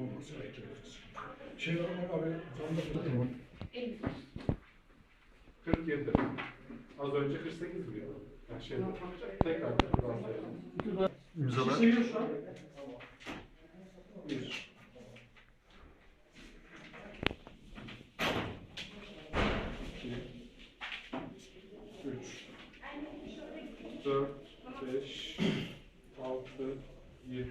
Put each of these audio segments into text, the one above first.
olması gerekiyor. Şey var ama abi, zamda 47. Az önce 48 diyor. Yani şey, tekrar biraz İmzalar. Bir. İki. Üç. Dört. Beş. Altı. Yedi.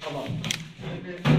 Tamam.